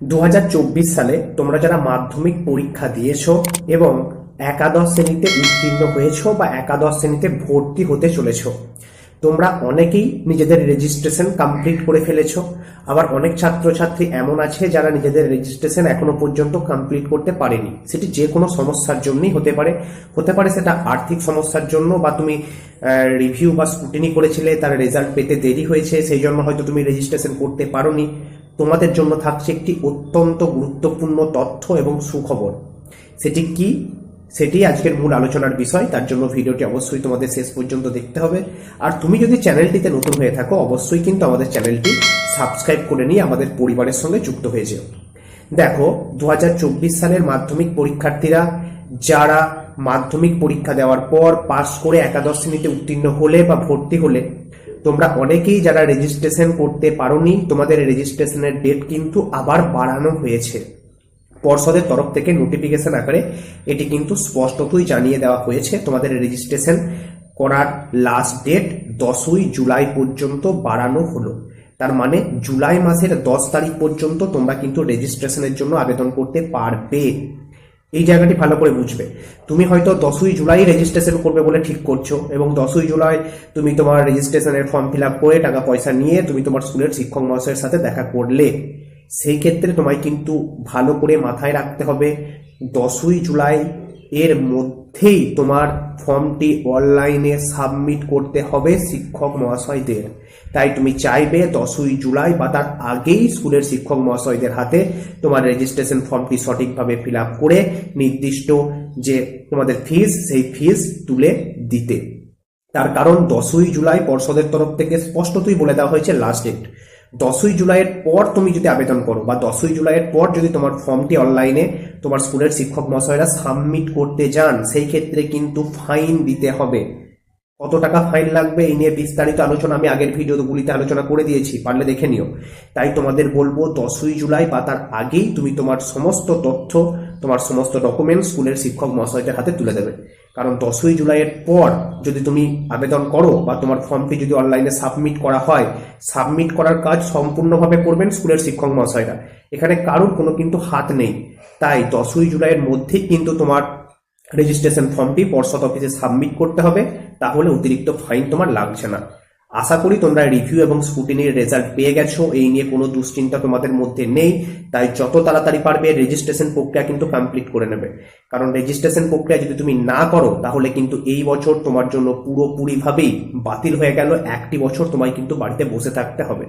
দু হাজার চব্বিশ সালে তোমরা যারা মাধ্যমিক পরীক্ষা দিয়েছ এবং একাদশ শ্রেণীতে উত্তীর্ণ হয়েছো বা একাদশ শ্রেণীতে ভর্তি হতে চলেছো, তোমরা অনেকেই নিজেদের রেজিস্ট্রেশন কমপ্লিট করে ফেলেছো। আবার অনেক ছাত্রছাত্রী এমন আছে যারা নিজেদের রেজিস্ট্রেশন এখনও পর্যন্ত কমপ্লিট করতে পারেনি। সেটি যে কোনো সমস্যার জন্যই হতে পারে। হতে পারে সেটা আর্থিক সমস্যার জন্য বা তুমি রিভিউ বা স্কুটিনি করেছিলে, তার রেজাল্ট পেতে দেরি হয়েছে, সেই জন্য হয়তো তুমি রেজিস্ট্রেশন করতে পারোনি। তোমাদের জন্য থাকছে একটি অত্যন্ত গুরুত্বপূর্ণ তথ্য এবং সুখবর। সেটি কি? সেটি আজকের মূল আলোচনার বিষয়। তার জন্য ভিডিওটি অবশ্যই তোমাদের শেষ পর্যন্ত দেখতে হবে। আর তুমি যদি চ্যানেলটিতে নতুন হয়ে থাকো, অবশ্যই কিন্তু আমাদের চ্যানেলটি সাবস্ক্রাইব করে নিয়ে আমাদের পরিবারের সঙ্গে যুক্ত হয়ে যেও। দেখো দু হাজার চব্বিশ সালের মাধ্যমিক পরীক্ষার্থীরা যারা মাধ্যমিক পরীক্ষা দেওয়ার পর পাশ করে একাদশ শ্রেণীতে উত্তীর্ণ হলে বা ভর্তি হলে তোমরা অনেকেই যারা রেজিস্ট্রেশন করতে পারোনি, তোমাদের রেজিস্ট্রেশনের ডেট কিন্তু আবার বাড়ানো হয়েছে। পর্ষদের তরফ থেকে নোটিফিকেশন আকারে এটি কিন্তু স্পষ্টতই জানিয়ে দেওয়া হয়েছে। তোমাদের রেজিস্ট্রেশন করার লাস্ট ডেট দশই জুলাই পর্যন্ত বাড়ানো হলো। তার মানে জুলাই মাসের দশ তারিখ পর্যন্ত তোমরা কিন্তু রেজিস্ট্রেশনের জন্য আবেদন করতে পারবে। এই জায়গাটি ভালো করে বুঝবে। তুমি হয়তো দশই জুলাই রেজিস্ট্রেশন করবে বলে ঠিক করছ এবং দশই জুলাই তুমি তোমার রেজিস্ট্রেশনের ফর্ম ফিল আপ করে টাকা পয়সা নিয়ে তুমি তোমার স্কুলের শিক্ষক মহাশয়ের সাথে দেখা করলে। সেই ক্ষেত্রে তোমায় কিন্তু ভালো করে মাথায় রাখতে হবে দশই জুলাই এর মধ্যেই তোমার ফর্মটি অনলাইনে সাবমিট করতে হবে শিক্ষক মহাশয়দের। তাই তুমি চাইবে দশই জুলাই বা তার আগেই স্কুলের শিক্ষক মহাশয়দের হাতে তোমার রেজিস্ট্রেশন ফর্মটি সঠিকভাবে ফিল আপ করে নির্দিষ্ট যে তোমাদের ফিস সেই ফিস তুলে দিতে। তার কারণ দশই জুলাই পর্ষদের তরফ থেকে স্পষ্টতই বলে দেওয়া হয়েছে লাস্ট ডেট দশই জুলাইয়ের পর তুমি যদি আবেদন করো বা দশই জুলাইয়ের পর যদি তোমার ফর্মটি অনলাইনে তোমার স্কুলের শিক্ষক মশাইরা সাবমিট করতে যান, সেই ক্ষেত্রে কিন্তু ফাইন দিতে হবে। কত টাকা ফাইন লাগবে এই নিয়ে বিস্তারিত আলোচনা আমি আগের ভিডিওগুলিতে আলোচনা করে দিয়েছি, পারলে দেখে নিও। তাই তোমাদের বলব দশই জুলাই বা তার আগেই তুমি তোমার সমস্ত তথ্য তোমার সমস্ত ডকুমেন্ট স্কুলের শিক্ষক মহাশয়দের হাতে তুলে দেবে। কারণ দশই জুলাইয়ের পর যদি তুমি আবেদন করো বা তোমার ফর্মটি যদি অনলাইনে সাবমিট করা হয় সাবমিট করার কাজ সম্পূর্ণভাবে করবেন স্কুলের শিক্ষক মহাশয়রা। এখানে কারোর কোনো কিন্তু হাত নেই। তাই দশই জুলাইয়ের মধ্যেই কিন্তু তোমার রেজিস্ট্রেশন ফর্মটি পর্ষদ অফিসে সাবমিট করতে হবে। তাহলে অতিরিক্ত ফাইন তোমার লাগছে না। আশা করি তোমরা রিভিউ এবং স্কুটিনির রেজাল্ট পেয়ে গেছো। এই নিয়ে কোনো দুশ্চিন্তা তোমাদের মধ্যে নেই। তাই যত তাড়াতাড়ি পারবে রেজিস্ট্রেশন প্রক্রিয়া কিন্তু কমপ্লিট করে নেবে। কারণ রেজিস্ট্রেশন প্রক্রিয়া যদি তুমি না করো, তাহলে কিন্তু এই বছর তোমার জন্য পুরোপুরিভাবেই বাতিল হয়ে গেল। একটি বছর তোমায় কিন্তু বাড়িতে বসে থাকতে হবে।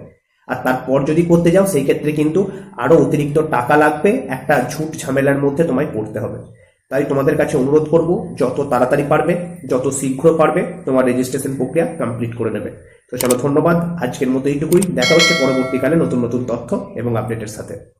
আর তারপর যদি করতে যাও, সেই ক্ষেত্রে কিন্তু আরও অতিরিক্ত টাকা লাগবে। একটা ঝুট ঝামেলার মধ্যে তোমায় পড়তে হবে। তাই তোমাদের কাছে অনুরোধ করব, যত তাড়াতাড়ি পারবে, যত শীঘ্র পারবে, তোমার রেজিস্ট্রেশন প্রক্রিয়া কমপ্লিট করে নেবে। তো চলো, ধন্যবাদ। আজকের মতো এইটুকুই। দেখা হচ্ছে পরবর্তীকালে নতুন নতুন তথ্য এবং আপডেটের সাথে।